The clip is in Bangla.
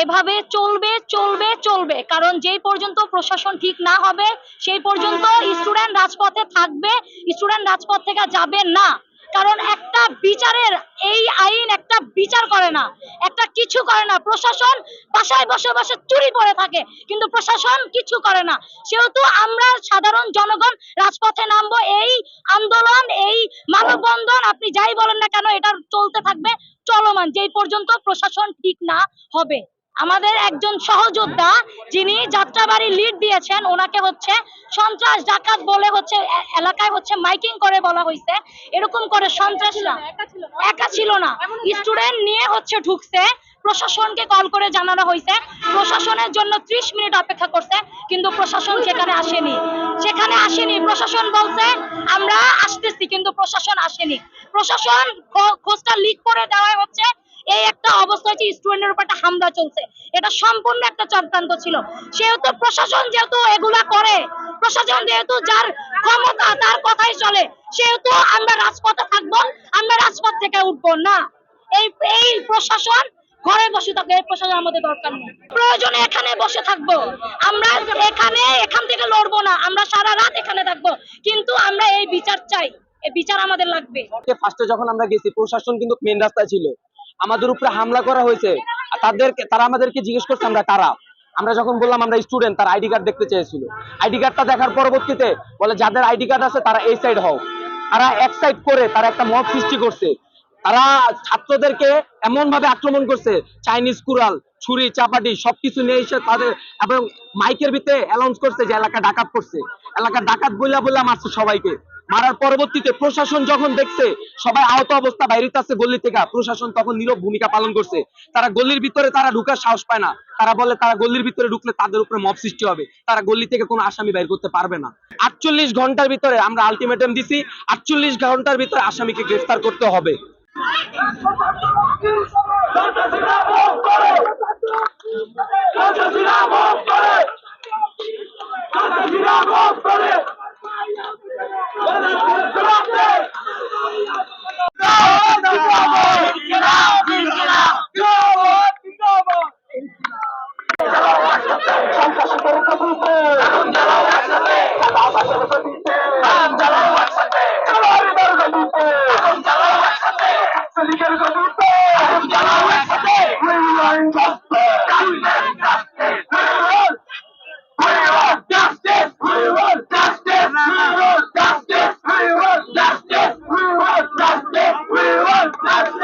এভাবে চলবে চলবে চলবে। কারণ যেই পর্যন্ত প্রশাসন ঠিক না হবে, সেই পর্যন্ত স্টুডেন্ট রাজপথে থাকবে স্টুডেন্ট রাজপথ থেকে যাবে না। কারণ একটা বিচারের এই আইন একটা বিচার করে না, একটা কিছু করে না। প্রশাসন বাসায় বসে বসে চুরি করে থাকে, কিন্তু প্রশাসন কিছু করে না। সেহেতু আমরা সাধারণ জনগণ রাজপথে নামবো। এই আন্দোলন, এই মানববন্ধন, আপনি যাই বলেন না কেন, এটা চলতে থাকবে, চলমান। যেই পর্যন্ত প্রশাসন ঠিক না হবে। আমাদের একজন সহযোদ্ধা যিনি যাত্রাবাড়ি লিড দিয়েছেন ওনাকে হচ্ছে সন্ত্রাস ডাকাত বলে হচ্ছে এলাকায় হচ্ছে মাইকিং করে বলা হয়েছে এরকম করে সন্ত্রাসরা একা ছিল না? স্টুডেন্ট নিয়ে হচ্ছে ঢুকছে প্রশাসনকে কল করে জানানো হয়েছে প্রশাসনের জন্য ত্রিশ মিনিট অপেক্ষা করছে কিন্তু প্রশাসন সেখানে আসেনি। সেখানে আসেনি। প্রশাসন বলছে আমরা আসতেছি কিন্তু প্রশাসন আসেনি। প্রশাসন খোঁজটা লিক করে দেওয়া হচ্ছে এই একটা অবস্থা হচ্ছে স্টুডেন্টের উপর একটা হামলা চলছে। এটা সম্পূর্ণ একটা চক্রান্ত ছিল। সেহেতু প্রশাসন যেহেতু এগুলা করে, প্রশাসন যেহেতু যার ক্ষমতা, তার কথাই চলে, সেহেতু আমরা রাজপথে থাকব, আমরা রাজপথ থেকে উঠবো না। এই এই প্রশাসন ঘরে বসে থাকবে এই প্রশাসন আমাদের দরকার নেই। প্রয়োজনে এখানে বসে থাকব। আমরা এখানে, এখান থেকে লড়বো না, আমরা সারা রাত এখানে থাকব। কিন্তু আমরা এই বিচার চাই, এই বিচার আমাদের লাগবে। ফার্স্টে যখন আমরা গেছি, প্রশাসন কিন্তু মেন রাস্তায় ছিল। আমাদের উপরে হামলা করা হয়েছে। তাদেরকে তারা আমাদেরকে জিজ্ঞেস করছে, আমরা কারা? আমরা যখন বললাম, আমরা স্টুডেন্ট তার আইডি কার্ড দেখতে চেয়েছিল। আইডি কার্ডটা দেখার পরবর্তীতে বলে, যাদের আইডি কার্ড আছে, তারা এই সাইড হও। তারা এক সাইড করে তারা একটা মত সৃষ্টি করছে। তারা ছাত্রদেরকে এমন ভাবে আক্রমণ করছে চাইনিজ কুড়াল, ছুরি, চাপাটি, সবকিছু নিয়ে এসে তাদের এবং মাইকের ভিতরে অ্যানাউন্স করছে যে, এলাকা ডাকাত করছে। এলাকা ডাকাত বইলা বইলা মারছে সবাইকে। মারার পরবর্তীতে প্রশাসন যখন দেখছে সবাই আহত অবস্থা বাইরে আছে গল্লি থেকে, প্রশাসন তখন নীরব ভূমিকা পালন করছে। তারা গল্লির ভিতরে তারা ঢুকার সাহস পায় না। তারা বলে তারা গল্লির ভিতরে ঢুকলে তাদের উপরে মব সৃষ্টি হবে। তারা গল্লি থেকে কোনো আসামি বাইর করতে পারবে না। আটচল্লিশ ঘণ্টার ভিতরে আমরা আলটিমেটাম দিছি, আটচল্লিশ ঘণ্টার ভিতরে আসামিকে গ্রেফতার করতে হবে। Yeah.